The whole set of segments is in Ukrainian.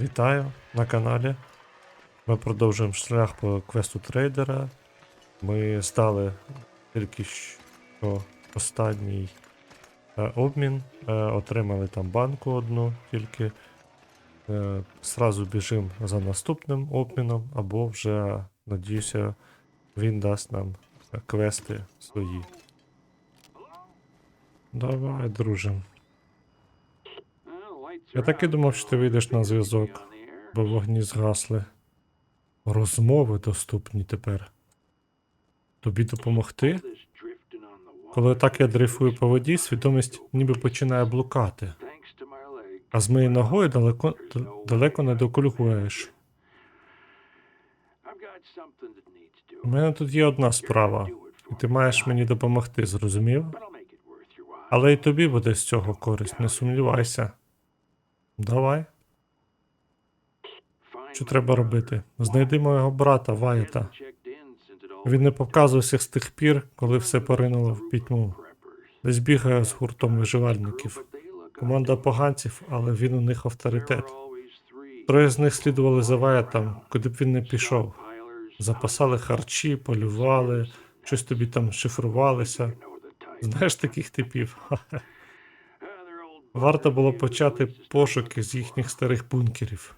Вітаю на каналі. Ми продовжуємо шлях по квесту трейдера. Ми здали тільки що останній е, обмін. Е, отримали там банку одну тільки. Е, сразу біжимо за наступним обміном, або вже, надіюся, він дасть нам квести свої. Давай, друже. Я так і думав, що ти вийдеш на зв'язок, бо вогні згасли. Розмови доступні тепер. Тобі допомогти? Коли так я дрейфую по воді, свідомість ніби починає блукати, а з моєю ногою далеко, далеко не докульгуєш. У мене тут є одна справа, і ти маєш мені допомогти, зрозумів? Але й тобі буде з цього користь, не сумнівайся. Давай. Що треба робити? Знайди мого брата Вайта. Він не показувався з тих пір, коли все поринуло в пітьму. Десь бігає з гуртом виживальників. Команда поганців, але він у них авторитет. Троє з них слідували за Ваятом, куди б він не пішов. Запасали харчі, полювали, щось тобі там шифрувалися. Знаєш таких типів? Варто було почати пошуки з їхніх старих бункерів.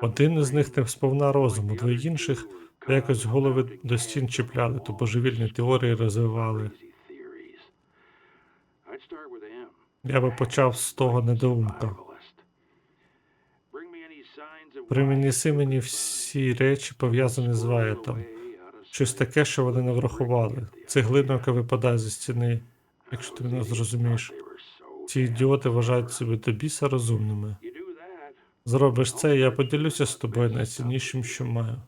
Один із них не сповна розуму, двоє інших якось голови до стін чіпляли, то божевільні теорії розвивали. Я би почав з того недоумка. Примінеси мені всі речі, пов'язані з Ваєтом. Щось таке, що вони не врахували. Цеглину, яка випадає зі стіни, якщо ти мене зрозумієш. Ці ідіоти вважають себе до біса розумними. Зробиш це, і я поділюся з тобою найціннішим, що маю.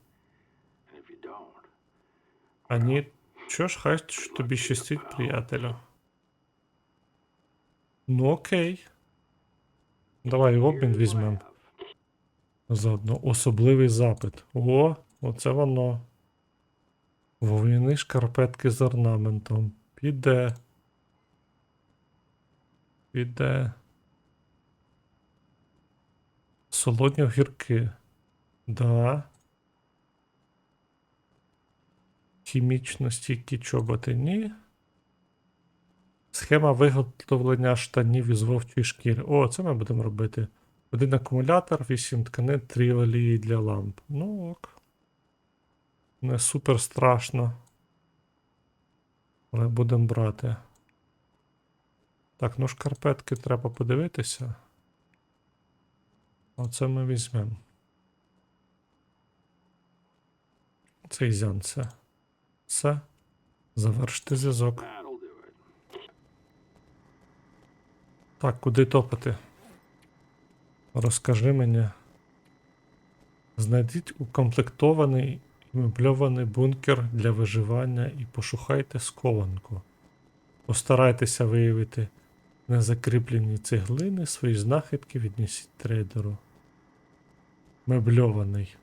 А ні, що ж, хай ж тобі щастить, приятелю. Ну окей. Давай обмін візьмемо. Заодно особливий запит. О, оце воно. Вовняні шкарпетки з орнаментом. Піде. Піде. Солодні огірки. Да. Хімічно стійкі чоботи. Ні. Схема виготовлення штанів із вовчої шкіри. О, це ми будемо робити. Один акумулятор, 8 тканин, 3 олії для ламп. Ну ок. Не супер страшно. Але будемо брати. Так, ну шкарпетки треба подивитися. Оце ми візьмемо. Цей зян це. Все. Завершити зв'язок. Так, куди топати? Розкажи мені. Знайдіть укомплектований і мебльований бункер для виживання і пошукайте схованку. Постарайтеся виявити незакріплені цеглини, свої знахідки віднесіть трейдеру. Мебльований.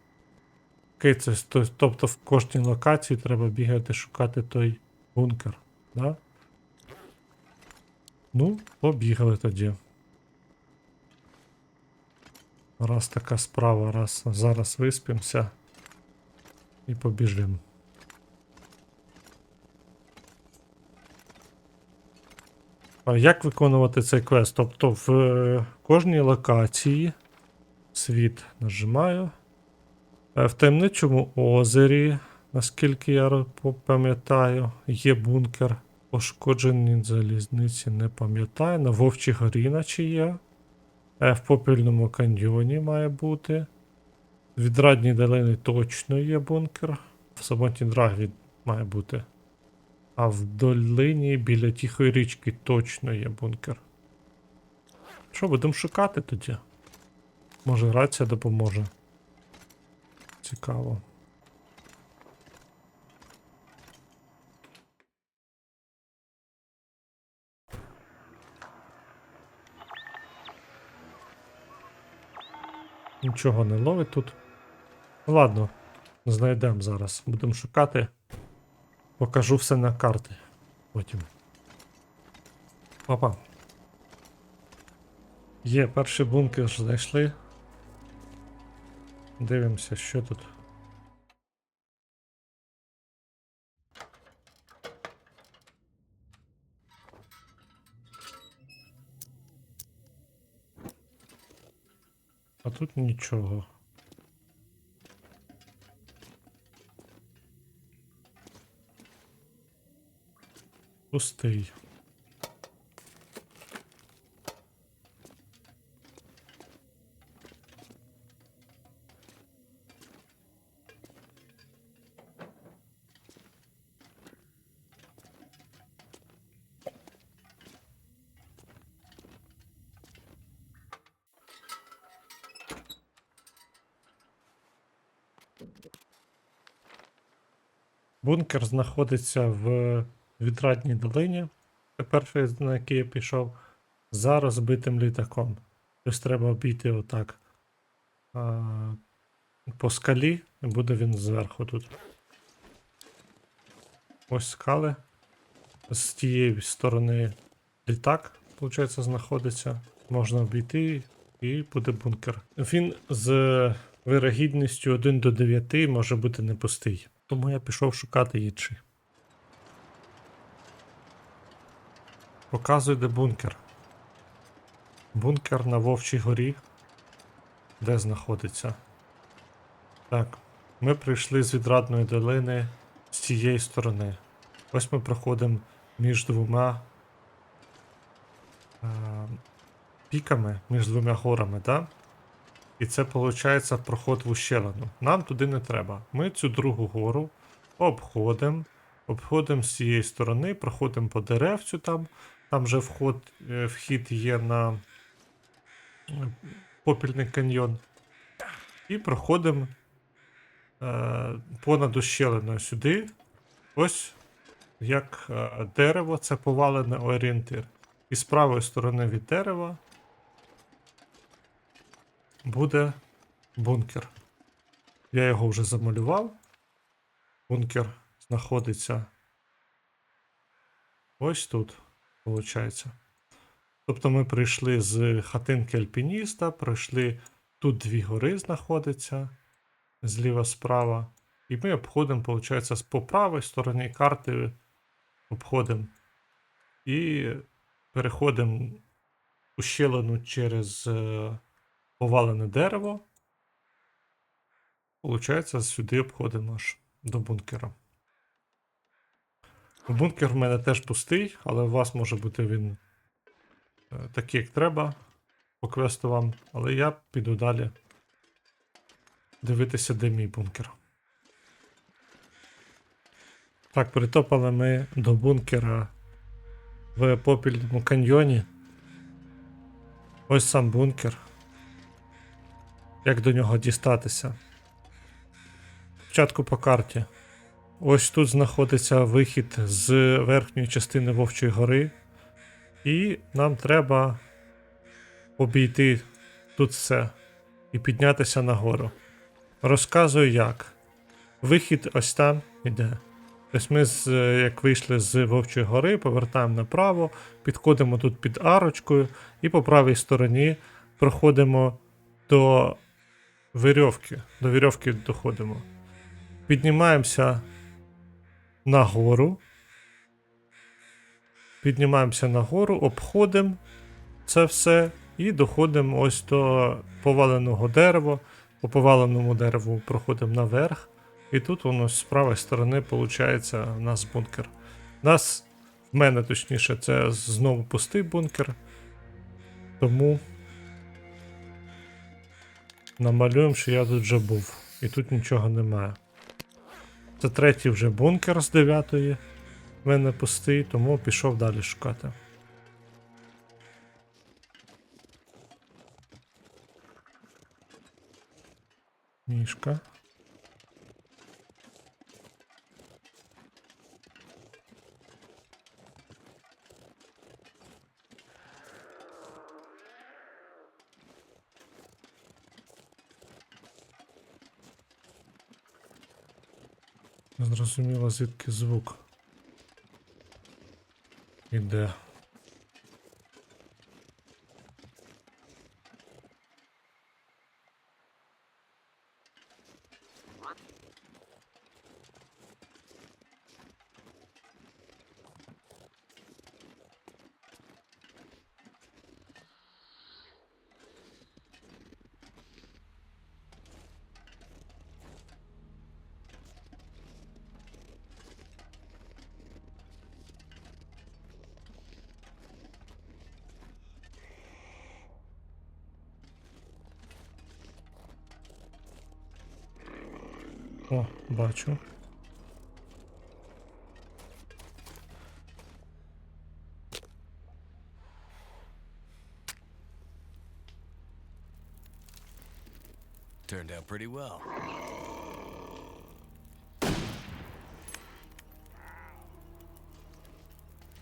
Окей, це тобто в кожній локації треба бігати шукати той бункер, да? Ну, побігали тоді. Раз така справа, раз зараз виспимося і побіжимо. А як виконувати цей квест? Тобто в е, кожній локації світ нажимаю. Е, В таємничому озері, наскільки я пам'ятаю, є бункер. Пошкоджені залізниці не пам'ятаю. На Вовчій горі наче є. Е, В попільному каньйоні має бути. В відрадній долині точно є бункер. В самотній драгві має бути. А в долині біля тихої річки точно є бункер. Що, будемо шукати тоді? Може, рація допоможе. Цікаво. Нічого не ловить тут. Ладно, знайдемо зараз. Будемо шукати. Покажу все на карти. Потім. Опа. Є, перший бункер знайшли. Дивимося, що тут. А тут нічого. Пустий. Бункер знаходиться в відрадній долині. Це перший, на який я пішов, за розбитим літаком. Тобто треба обійти отак а, по скалі, і буде він зверху тут. Ось скали. З тієї сторони літак, виходить, знаходиться. Можна обійти і буде бункер. Він з вирогідністю 1 до 9 може бути не пустий. Тому я пішов шукати інший. Показуй, де бункер. Бункер на Вовчій горі. Де знаходиться? Так, ми прийшли з відрадної долини з цієї сторони. Ось ми проходимо між двома е, піками, між двома горами, так? І це виходить проход в ущелину. Нам туди не треба. Ми цю другу гору обходимо. Обходимо з цієї сторони, проходимо по деревцю там. Там же вход, е, вхід є на е, попільний каньйон. І проходимо е, понад ущелиною сюди. Ось як дерево, це повалений орієнтир. І з правої сторони від дерева буде бункер. Я його вже замалював. Бункер знаходиться ось тут, виходить. Тобто ми прийшли з хатинки альпініста, пройшли тут дві гори знаходяться зліва справа. І ми обходимо, виходить, по правій стороні карти обходимо. І переходимо ущелину через е, повалене дерево. Получається, сюди обходимо аж до бункера. Бункер в мене теж пустий, але у вас може бути він е, такий, як треба по квесту вам. Але я піду далі дивитися, де мій бункер. Так, притопали ми до бункера в попільному каньйоні. Ось сам бункер. Як до нього дістатися? Спочатку по карті. Ось тут знаходиться вихід з верхньої частини Вовчої гори. І нам треба обійти тут все і піднятися нагору. Розказую як. Вихід ось там іде. Ось ми, як вийшли з Вовчої гори, повертаємо направо, підходимо тут під арочкою, і по правій стороні проходимо до вирьовки. До вірьовки доходимо. Піднімаємося нагору. Піднімаємося нагору, обходимо це все і доходимо ось до поваленого дерева. По поваленому дереву проходимо наверх. І тут воно з правої сторони виходить у нас бункер. У нас, в мене точніше, це знову пустий бункер. Тому намалюємо, що я тут вже був. І тут нічого немає. Це третій вже бункер з дев'ятої. В мене пустий, тому пішов далі шукати. Мішка. Зрозуміло, звідки звук. Іде. О, бачу. Turned out pretty well.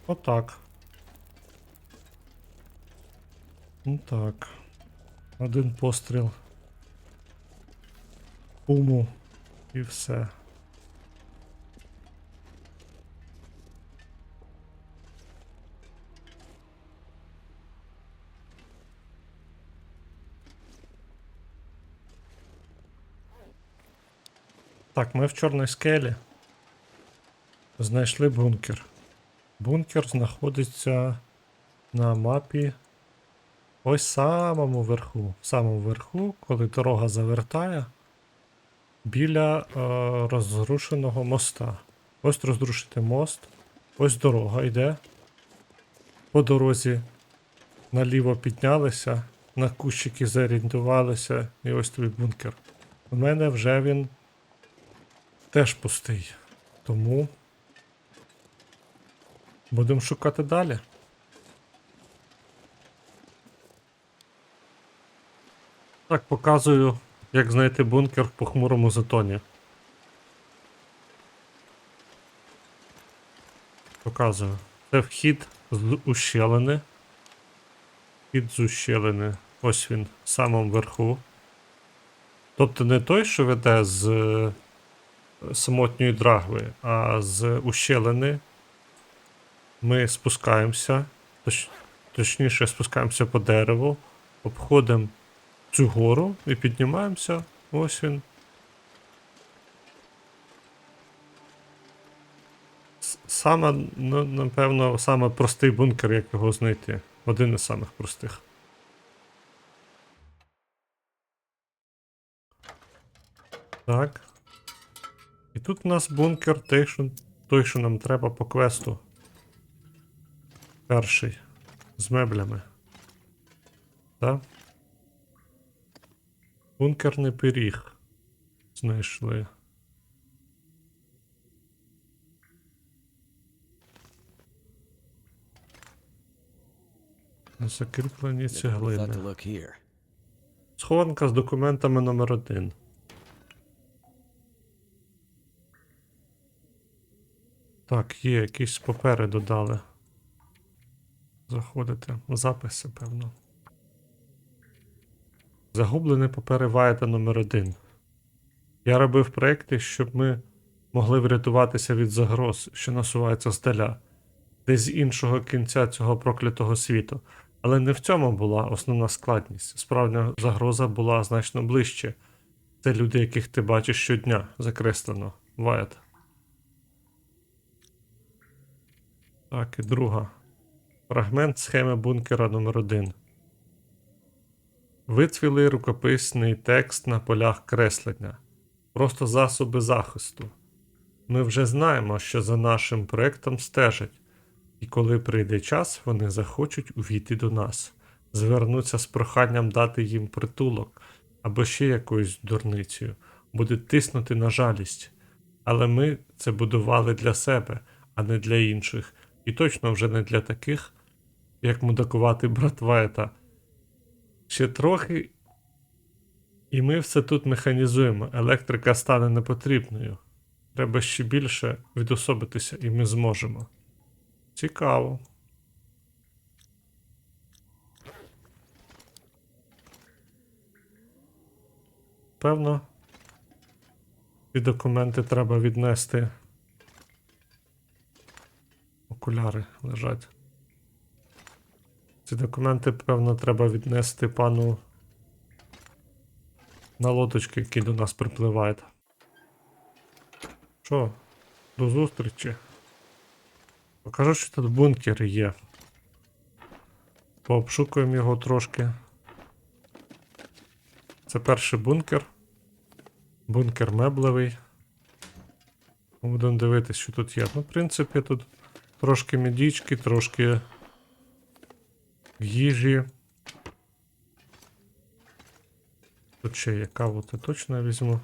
Отак. Ну так. Один постріл. Уму. І все. Так, ми в чорній скелі. Знайшли бункер. Бункер знаходиться на мапі ось самому верху. В самому верху, коли дорога завертає біля е, розрушеного моста. Ось розрушити мост. Ось дорога йде. По дорозі наліво піднялися, на кущики зорієнтувалися, і ось тобі бункер. У мене вже він теж пустий. Тому Будемо шукати далі. Так, показую, як знайти бункер в похмурому затоні. Показую. Це вхід з ущелини. Вхід з ущелини. Ось він, в самому верху. Тобто не той, що веде з е, самотньої драгви, а з ущелини ми спускаємося, точ, точніше спускаємося по дереву, обходимо цю гору і піднімаємося. Ось він. Саме, ну, напевно, саме простий бункер, як його знайти. Один із самих простих. Так. І тут у нас бункер той, що, той, що нам треба по квесту. Перший. З меблями. Так? Бункерний пиріг. Знайшли. Закріплені цеглини. Схованка з документами номер один. Так, є, якісь папери додали. Заходите. Записи, певно. Загублені папери Вайта номер один. Я робив проекти, щоб ми могли врятуватися від загроз, що насуваються здаля, десь з іншого кінця цього проклятого світу. Але не в цьому була основна складність. Справжня загроза була значно ближче. Це люди, яких ти бачиш щодня, закреслено. Вайт. Так, і друга. Фрагмент схеми бункера номер 1 Вицвілий рукописний текст на полях креслення. Просто засоби захисту. Ми вже знаємо, що за нашим проектом стежать, і коли прийде час, вони захочуть увійти до нас, звернуться з проханням дати їм притулок або ще якоюсь дурницею, будуть тиснути на жалість. Але ми це будували для себе, а не для інших, і точно вже не для таких, як мудакуватий брат Вайта. Ще трохи, і ми все тут механізуємо. Електрика стане непотрібною. Треба ще більше відособитися, і ми зможемо. Цікаво. Певно, ці документи треба віднести. Окуляри лежать. Ці документи, певно, треба віднести пану на лодочки, які до нас припливають. Що? До зустрічі. Покажу, що тут бункер є. Пообшукуємо його трошки. Це перший бункер. Бункер меблевий. Будемо дивитися, що тут є. Ну, в принципі, тут трошки медічки, трошки їжі. Тут ще є каву, то точно візьму.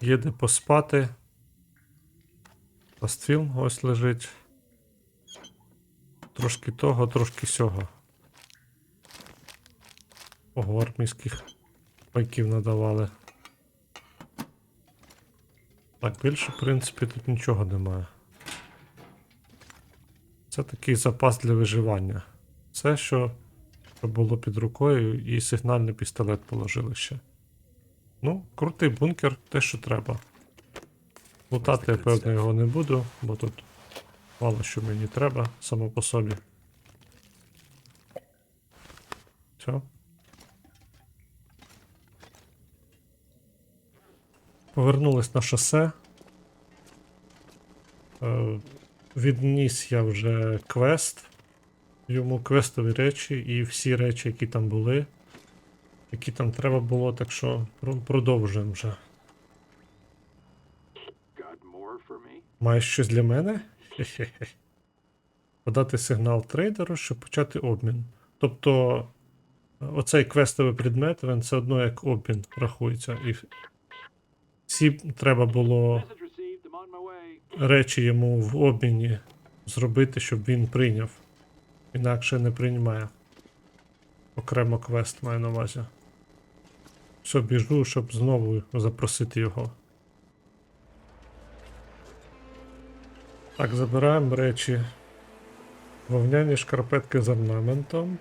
Є де поспати. Паствіл ось лежить. Трошки того, трошки сього. Ого, армійських пайків надавали. Так, більше, в принципі, тут нічого немає. Це такий запас для виживання. Все, що, було під рукою, і сигнальний пістолет положили ще. Ну, крутий бункер, те, що треба. Лутати, я певно, його не буду, бо тут мало що мені треба само по собі. Все. Повернулись на шосе. Е, відніс я вже квест. Йому квестові речі і всі речі, які там були, які там треба було, так що продовжуємо вже. Маєш щось для мене? Хе-хе-хе. Подати сигнал трейдеру, щоб почати обмін. Тобто, оцей квестовий предмет, він все одно як обмін рахується. І всі треба було речі йому в обміні зробити, щоб він прийняв. Інакше не приймає. Окремо квест маю на увазі. Все, біжу, щоб знову запросити його. Так, забираємо речі. Вовняні шкарпетки з орнаментом.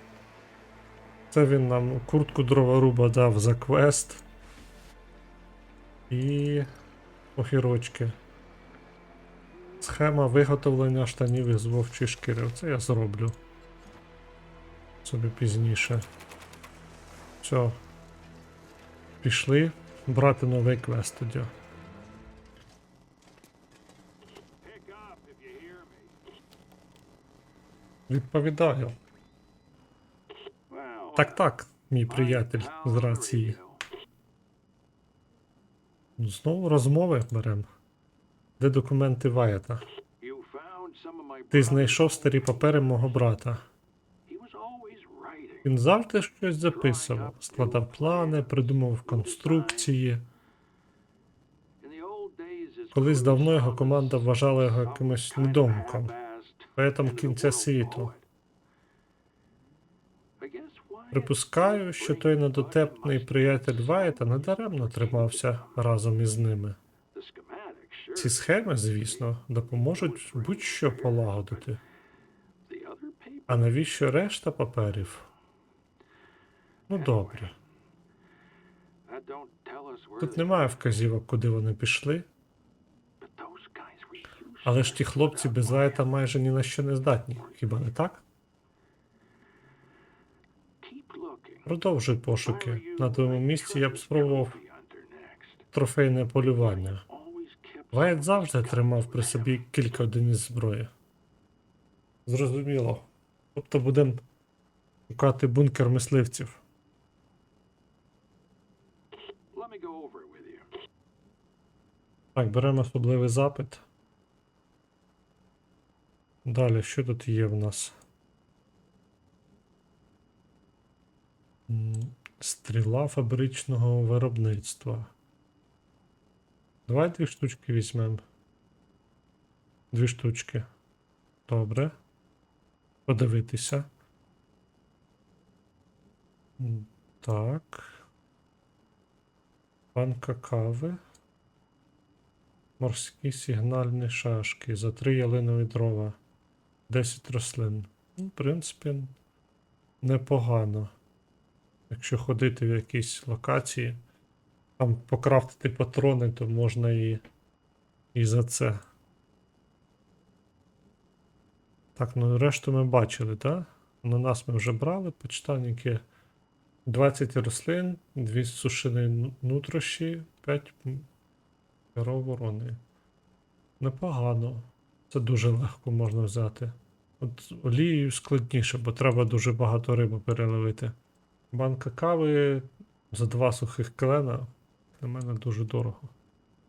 Це він нам куртку дроворуба дав за квест. І огірочки. Схема виготовлення штанів із вовчої шкіри. Це я зроблю. Собі пізніше. Все. Пішли брати новий квест тоді. Відповідаю. Так, так, мій приятель з рації. Знову розмови беремо. Де документи Ваєта? Ти знайшов старі папери мого брата. Він завжди щось записував, складав плани, придумував конструкції. Колись давно його команда вважала його якимось недомком, поетом кінця світу. Припускаю, що той недотепний приятель Ваєта надаремно тримався разом із ними. Ці схеми, звісно, допоможуть будь-що полагодити. А навіщо решта паперів? Ну добре. Тут немає вказівок, куди вони пішли, але ж ті хлопці без Ваєта майже ні на що не здатні, хіба не так? Продовжуй пошуки. На твоєму місці я б спробував трофейне полювання. Вайт завжди тримав при собі кілька одиниць зброї. Зрозуміло. Тобто будемо шукати бункер мисливців. Go over it with you. Так, беремо особливий запит. Далі, що тут є в нас? Стріла фабричного виробництва. Давай дві штучки візьмемо. Дві штучки. Добре. Подивитися. Так. Банка кави. Морські сигнальні шашки за три ялинові дрова. 10 рослин. Ну, в принципі, непогано. Якщо ходити в якісь локації, там покрафтити патрони, то можна і, і за це. Так, ну решту ми бачили, так? На нас ми вже брали почтальники. 20 рослин, 2 сушені нутрощі, 5 перо ворони. Непогано. Це дуже легко можна взяти. От олією складніше, бо треба дуже багато риби переливити. Банка кави за два сухих клена для мене дуже дорого.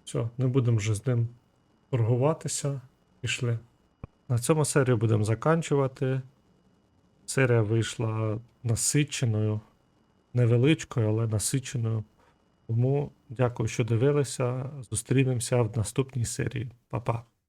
Все, не будемо вже з ним торгуватися. Пішли. На цьому серію будемо заканчувати. Серія вийшла насиченою, невеличкою, але насиченою. Тому дякую, що дивилися. Зустрінемося в наступній серії. Па-па.